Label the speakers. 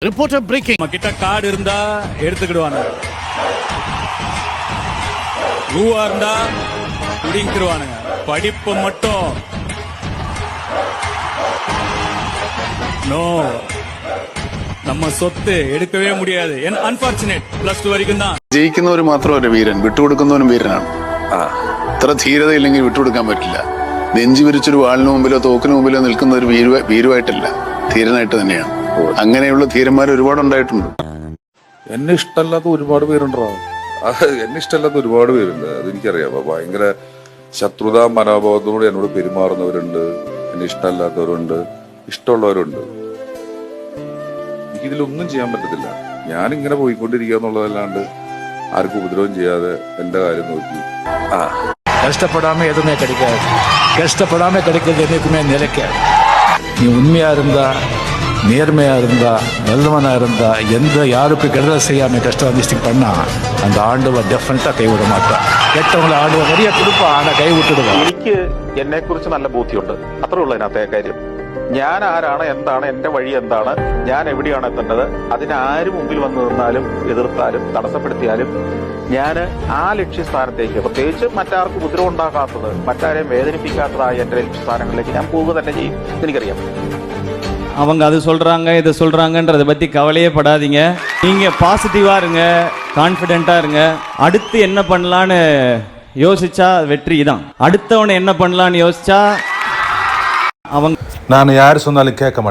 Speaker 1: Reporter breaking.
Speaker 2: நம்ம கிட்ட card இருந்தா எடுத்துக்கிடுவானுங்க ரூவா இருந்தா குடிங்கிருவானுங்க படிப்பு மட்டும் நோ நம்ம சொத்து எடுக்கவே முடியாது அன்பார்ச்சுனேட் பிளஸ் டூ வரைக்கும் தான்
Speaker 3: ജയിക്കുന്നവർ മാത്രമല്ല വീരൻ വിട്ടുകൊടുക്കുന്നവനും വീരനാണ് ഇത്ര ധീരതയില്ലെങ്കിൽ വിട്ടുകൊടുക്കാൻ പറ്റില്ല നെഞ്ചു വിരിച്ചൊരു വാളിന് മുമ്പിലോ തോക്കിന് മുമ്പിലോ നിൽക്കുന്ന ഒരു വീരു വീരുവായിട്ടല്ല ധീരനായിട്ട് തന്നെയാണ് അങ്ങനെയുള്ള ധീരന്മാർ ഒരുപാട് ഉണ്ടായിട്ടുണ്ട്
Speaker 4: എന്നെ ഇഷ്ടമല്ലാത്ത ഒരുപാട് പേരുണ്ടോ അത് എന്നെ ഇഷ്ടമല്ലാത്ത ഒരുപാട് പേരുണ്ട് അതെനിക്കറിയാം അപ്പൊ ഭയങ്കര ശത്രുതാ മനോഭാവത്തോടെ എന്നോട് പെരുമാറുന്നവരുണ്ട് എന്നെ ഇഷ്ടമല്ലാത്തവരുണ്ട് ഇഷ്ടമുള്ളവരുണ്ട് എനിക്കിതിലൊന്നും ചെയ്യാൻ പറ്റത്തില്ല ഞാൻ ഇങ്ങനെ പോയിക്കൊണ്ടിരിക്കുക എന്നുള്ളതല്ലാണ്ട് ആർക്കും ഉപദ്രവം ചെയ്യാതെ എന്റെ കാര്യം നോക്കി ആ
Speaker 5: கஷ்டப்படாம எதுவுமே கிடைக்காது கஷ்டப்படாம கிடைக்கிறது என்னைக்குமே நிலைக்காது நீ உண்மையா இருந்தா நேர்மையா இருந்தா நல்லவனா இருந்தா எந்த யாருக்கும் கெடுதல் செய்யாம கஷ்டம் பண்ணா அந்த ஆண்டவன் டெஃபினட்டா கைவிட மாட்டான் கெட்டவங்களை ஆண்டவன் நிறைய கொடுப்பான் ஆனா கை விட்டுடுவான்
Speaker 6: എനിക്ക് എന്നെ കുറിച്ച് നല്ല ബോധ്യമുണ്ട് അത്രേ ഉള്ളൂ അതിനകത്തെ കാര്യം ഞാൻ ആരാണ് എന്താണ് എന്റെ വഴി എന്താണ് ഞാൻ എവിടെയാണ് എത്തേണ്ടത് അതിനാര് മുമ്പിൽ വന്നു നിന്നാലും എതിർത്താലും തടസ്സപ്പെടുത്തിയാലും ഞാൻ ആ ലക്ഷ്യസ്ഥാനത്തേക്ക് പ്രത്യേകിച്ച് മറ്റാർക്കും ഉപദ്രവം ഉണ്ടാക്കാത്തത് മറ്റാരെയും വേദനിപ്പിക്കാത്തതായ എന്റെ ലക്ഷ്യസ്ഥാനങ്ങളിലേക്ക് ഞാൻ പോവുക തന്നെ ചെയ്യും എനിക്കറിയാം
Speaker 2: அவங்க அது சொல்றாங்க இதை சொல்றாங்கன்றத பத்தி கவலையே படாதீங்க. நீங்க பாசிட்டிவா இருங்க கான்பிடென்ட்டா இருங்க. அடுத்து என்ன பண்ணலான்னு யோசிச்சா வெற்றி தான். அடுத்தவனை என்ன பண்ணலான்னு யோசிச்சா அவங்க
Speaker 7: நான் யார் சொன்னாலும் கேட்க மாட்டேன்.